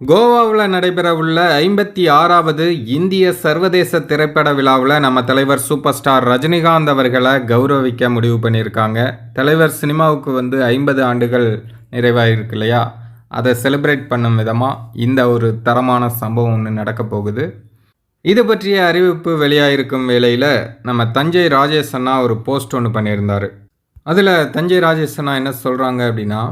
கோவாவில் நடைபெறவுள்ள ஐம்பத்தி ஆறாவது இந்திய சர்வதேச திரைப்பட விழாவில் நம்ம தலைவர் சூப்பர் ஸ்டார் ரஜினிகாந்த் அவர்களை கௌரவிக்க முடிவு பண்ணியிருக்காங்க. தலைவர் சினிமாவுக்கு வந்து ஐம்பது ஆண்டுகள் நிறைவாயிருக்கு இல்லையா? அதை செலிப்ரேட் பண்ணும் விதமாக இந்த ஒரு தரமான சம்பவம் ஒன்று நடக்க போகுது. இது பற்றிய அறிவிப்பு வெளியாயிருக்கும் வேளையில் நம்ம தஞ்சை ராஜேஷ் அண்ணா ஒரு போஸ்ட் ஒன்று பண்ணியிருந்தார். அதில் தஞ்சை ராஜேஷ் அண்ணா என்ன சொல்கிறாங்க அப்படின்னா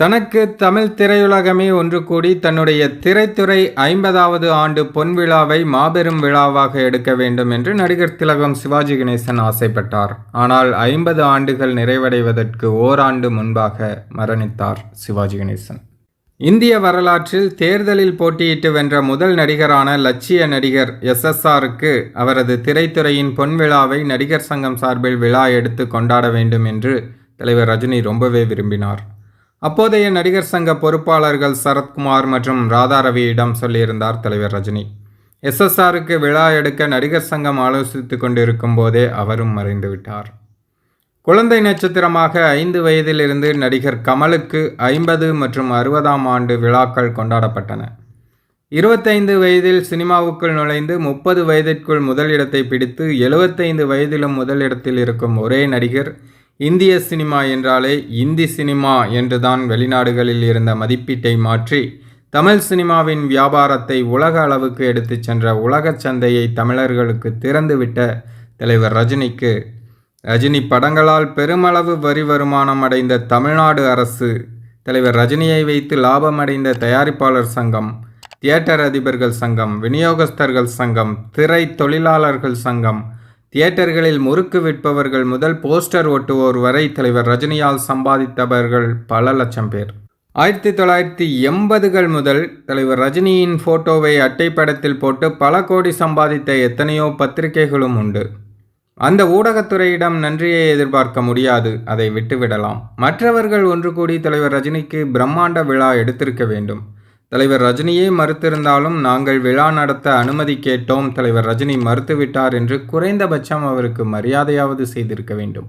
தனக்கு தமிழ் திரையுலகமே ஒன்று கூடி தன்னுடைய திரைத்துறை ஐம்பதாவது ஆண்டு பொன் விழாவை மாபெரும் விழாவாக எடுக்க வேண்டும் என்று நடிகர் திலகம் சிவாஜி கணேசன் ஆசைப்பட்டார். ஆனால் ஐம்பது ஆண்டுகள் நிறைவடைவதற்கு ஓராண்டு முன்பாக மரணித்தார் சிவாஜி கணேசன். இந்திய வரலாற்றில் தேர்தலில் போட்டியிட்டு வென்ற முதல் நடிகரான லட்சிய நடிகர் எஸ்எஸ்ஆருக்கு அவரது திரைத்துறையின் பொன் விழாவை நடிகர் சங்கம் சார்பில் விழா எடுத்து கொண்டாட வேண்டும் என்று தலைவர் ரஜினி ரொம்பவே விரும்பினார். அப்போதைய நடிகர் சங்க பொறுப்பாளர்கள் சரத்குமார் மற்றும் ராதாரவியிடம் சொல்லியிருந்தார் தலைவர் ரஜினி. எஸ்எஸ்ஆருக்கு விழா எடுக்க நடிகர் சங்கம் ஆலோசித்து கொண்டிருக்கும் போதே அவரும் மறைந்துவிட்டார் குழந்தை நட்சத்திரமாக ஐந்து வயதிலிருந்து நடிகர் கமலுக்கு ஐம்பது மற்றும் அறுபதாம் ஆண்டு விழாக்கள் கொண்டாடப்பட்டன. இருபத்தைந்து வயதில் சினிமாவுக்குள் நுழைந்து முப்பது வயதிற்குள் முதலிடத்தை பிடித்து எழுபத்தைந்து வயதிலும் முதலிடத்தில் இருக்கும் ஒரே நடிகர் இந்திய சினிமா என்றாலே இந்தி சினிமா என்றுதான் வெளிநாடுகளில் இருந்த மதிப்பீட்டை மாற்றி தமிழ் சினிமாவின் வியாபாரத்தை உலக அளவுக்கு எடுத்துச் சென்ற உலகச் சந்தையை தமிழர்களுக்கு திறந்துவிட்ட தலைவர் ரஜினிக்கு. ரஜினி படங்களால் பெருமளவு வரி வருமானம் அடைந்த தமிழ்நாடு அரசு தலைவர் ரஜினியை வைத்து லாபமடைந்த தயாரிப்பாளர் சங்கம் தியேட்டர் அதிபர்கள் சங்கம் விநியோகஸ்தர்கள் சங்கம் திரை தொழிலாளர்கள் சங்கம் தியேட்டர்களில் முறுக்கு விற்பவர்கள் முதல் போஸ்டர் ஒட்டுவோர் வரை தலைவர் ரஜினியால் சம்பாதித்தவர்கள் பல லட்சம் பேர். ஆயிரத்தி தொள்ளாயிரத்தி எண்பதுகள் முதல் தலைவர் ரஜினியின் போட்டோவை அட்டைப்படத்தில் போட்டு பல கோடி சம்பாதித்த எத்தனையோ பத்திரிகைகளும் உண்டு. அந்த ஊடகத்துறையிடம் நன்றியை எதிர்பார்க்க முடியாது அதை விட்டுவிடலாம். மற்றவர்கள் ஒன்று கூடி தலைவர் ரஜினிக்கு பிரம்மாண்ட விழா எடுத்திருக்க வேண்டும். தலைவர் ரஜினியே மறுத்திருந்தாலும் நாங்கள் விழா நடத்த அனுமதி கேட்டோம். தலைவர் ரஜினி மறுத்துவிட்டார் என்று குறைந்தபட்சம் அவருக்கு மரியாதையாவது செய்திருக்க வேண்டும்.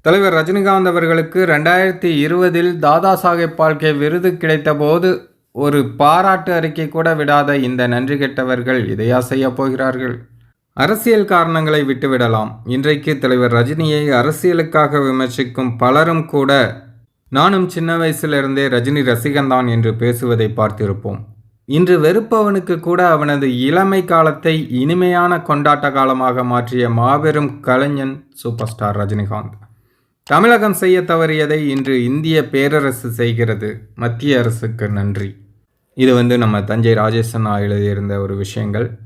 தலைவர் ரஜினிகாந்த் அவர்களுக்கு ரெண்டாயிரத்தி இருபதில் தாதா சாஹேப் பால்கே விருது கிடைத்தபோது ஒரு பாராட்டு அறிக்கை கூட விடாத இந்த நன்றி கெட்டவர்கள் இதையா செய்ய போகிறார்கள்? அரசியல் காரணங்களை விட்டுவிடலாம். இன்றைக்கு தலைவர் ரஜினியை அரசியலுக்காக விமர்சிக்கும் பலரும் கூட நானும் சின்ன வயசிலிருந்தே ரஜினி ரசிகன்தான் என்று பேசுவதை பார்த்திருப்போம். இன்று வெறுப்பவனுக்கு கூட அவனது இளமை காலத்தை இனிமையான கொண்டாட்ட காலமாக மாற்றிய மாபெரும் கலைஞன் சூப்பர் ஸ்டார் ரஜினிகாந்த். தமிழகம் செய்ய தவறியதை இன்று இந்திய பேரரசு செய்கிறது. மத்திய அரசுக்கு நன்றி. இது வந்து நம்ம தஞ்சை ராஜேசன் எழுதியிருந்த ஒரு விஷயங்கள்.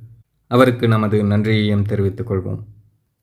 அவருக்கு நமது நன்றியையும் தெரிவித்துக் கொள்வோம்.